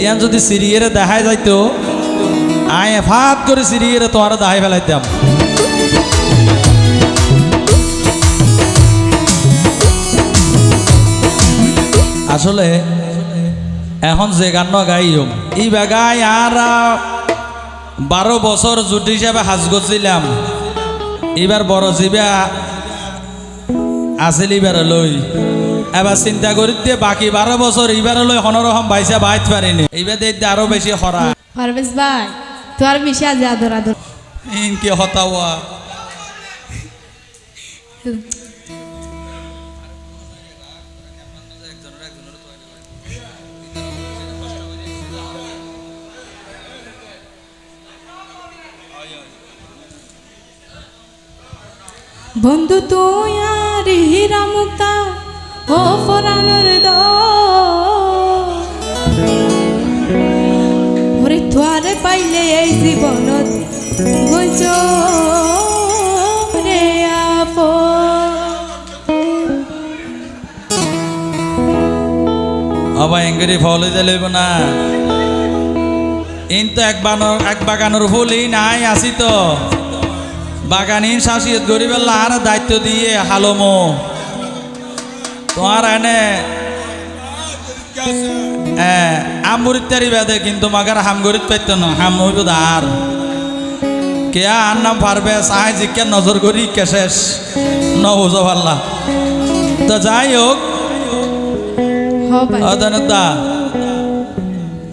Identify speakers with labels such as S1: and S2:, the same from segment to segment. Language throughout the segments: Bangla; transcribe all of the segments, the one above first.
S1: ইয়ান যদি সিরিয়ারে দেখাই যাইতো, আয় ফাত করে সিরিয়ারে তোমার দেখাই ফেলাইতাম। আসলে এখন যে গান গাইম ই বেগাই আর বারো বছর জুটি হিসাবে হাজ করছিলাম। এবার বড় জিবা আছিল এবার লই। এবার চিন্তা করি দিয়ে বাকি বারো বছর এবার লই হনরহম বাইসা বাইত পারিনি এইবার দেখতে আরও বেশি খরা
S2: পারভেজ ভাই তোর বেশি আজ আদর আদর
S1: ইনকে হতাওয়া
S2: বন্ধু তুই আর হীরা মুক্তা। ও পাইলে এই জীবনত গঞ্জ রে
S1: আবার এঙ্গেরি ফল লইব না। ইন তো এক বানর এক বাগানোর নাই, আসি তো। বাগানিন শাসিয়ত গরিবের আর দায়িত্ব দিয়ে হালমো। তোমার এনে আমরিতারি বেদে কিন্তু মাগার হাম গরিত পাইত না হাম হইব আর কে আর নাম পারবে সাহাই জিজ্ঞা নজর করি কে শেষ ন বুঝো পারলা তো যাই হোক অদানতা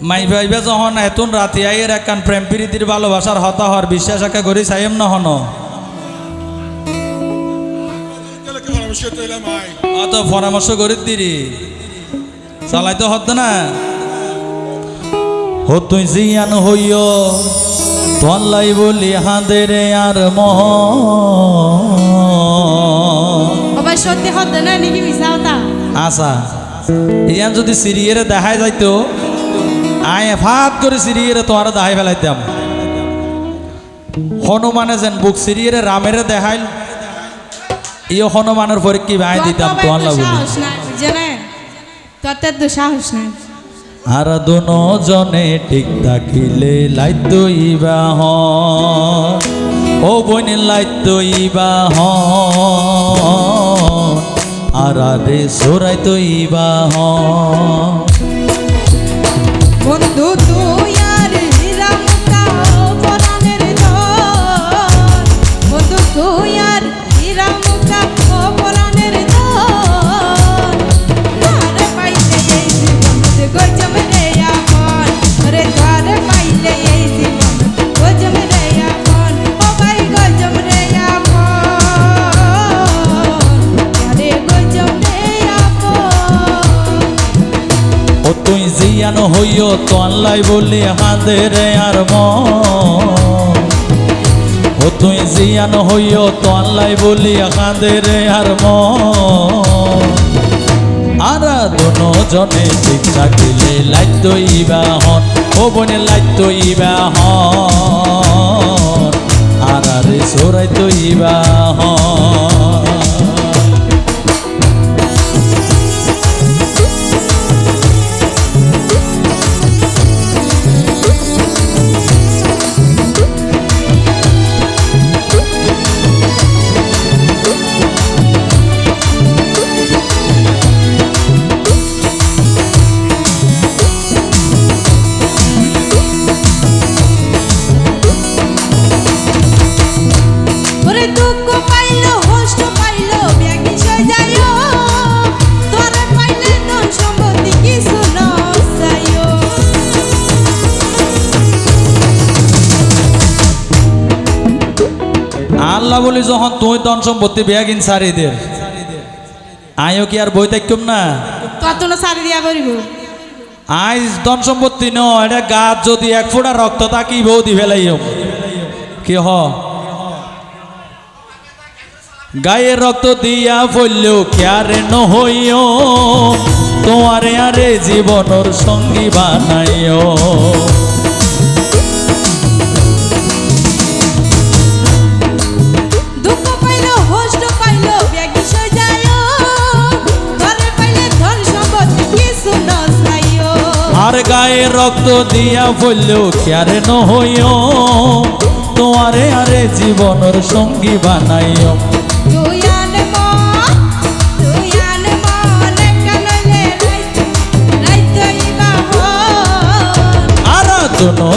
S1: মাই ভাইবে যখন এতুন রাতি আইয়ের একখান প্রেম প্রীতির ভালোবাসার হতা হর বিশ্বাস একা করি চাইম না অত পরামর্শ করি দিরি চালাইতে হত না। ও তুই জিয়ান হইয় তল্লাই বলি হাঁদের আর মহ।
S2: সত্যি হতে না নাকি মিশাও তা
S1: আশা ইয়ান যদি সিরিয়ারে দেখাই যাইতো আয় ফাত করে সিরিয়ারে তোমার দেখাই ফেলাইতাম। হনুমানে যেন বুক সিরিয়ারে রামেরে দেখাইল ইয়ে হনুমানের পরে কি ভাই দিতাম বলি
S2: সাহস নাই জানে তোর তো সাহস নাই।
S1: আর দুনো জনে ঠিক থাকিলে লাইতো ইবা হন। ও বোন লাইতো ইবা হন। আর রে সোরাইতো ইবা হন।
S2: ও
S1: তুই জিয়ান হইও তো আল্লাহ বলি হাদের আর ও তুই জিয়ান হইও তো আল্লাহ বলি হাদের আর আর দোনো জনে ঠিক থাকিলে লাইত ইবা হন, ও বনে লাইত ইবা হন। আর ইবা হন। আল্লাহ বলি যখন তুই ধন সম্পত্তি বেয়া কিন সারিদের আয়ও কি আর বই থাকম না?
S2: কত না সারি দিয়া পারিব
S1: আইস ধন সম্পত্তি ন এটা গাছ যদি এক ফোঁটা রক্ত থাকি বউ দি ফেলাইম কি হ? গায়ের রক্ত দিয়া ফললেও ক্যারে নহইও? তোমারে আরে জীবনর সঙ্গী বানাইও। আর গায়ের রক্ত দিয়া বললেও ক্যারে নহইও তোমারে আরে জীবনের সঙ্গী বানাইও।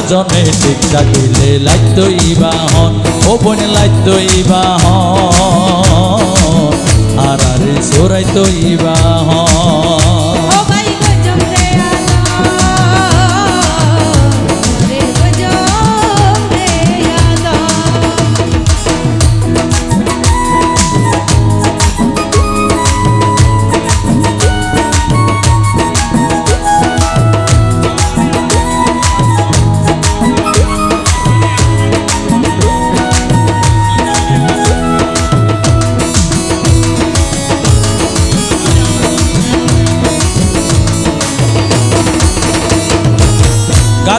S1: জনে ঠিক থাকিলে লাইত ইবাহন ও বোন লাইত ইবাহন আর আরে সোরাইত ইবাহন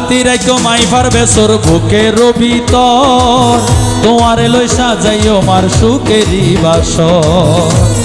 S1: গাতি রাইকো মাই পারবে সোর বুকে রবি তর। তোমারে লই সাজাইও মার সুকেরি বাসর।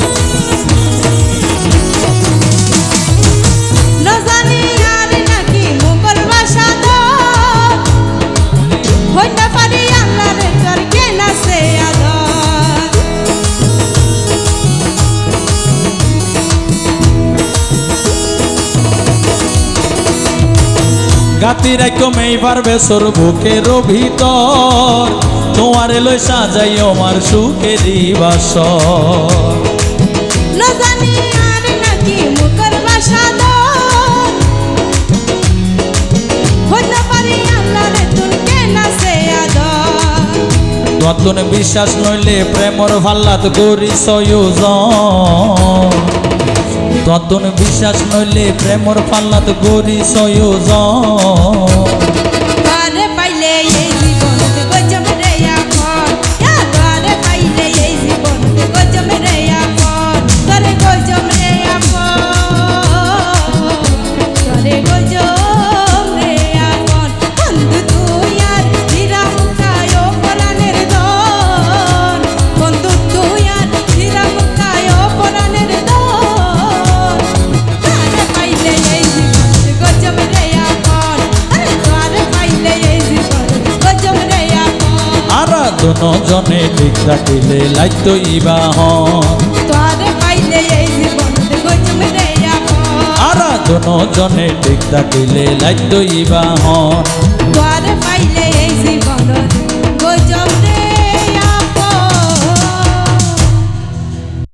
S2: আর নাকি মুগল ভাষা দো হইতে পারি আল্লাহর তোর কেন সুখে আদর।
S1: নতুন বিশ্বাস নইলে প্রেমর ভাল্লাত করি সয়োজন নতুন বিশ্বাস নইলে প্রেমর পাল্লাত গরি
S2: সয়োজ পাইলে
S1: জনে ঠিক থাকিলে লাইত ইবা
S2: তারে পাইলে এই জীবনতে গজম রে আপন
S1: আরাধন জনে ঠিক থাকিলে লাইত ইবাহন
S2: তারে পাইলে এই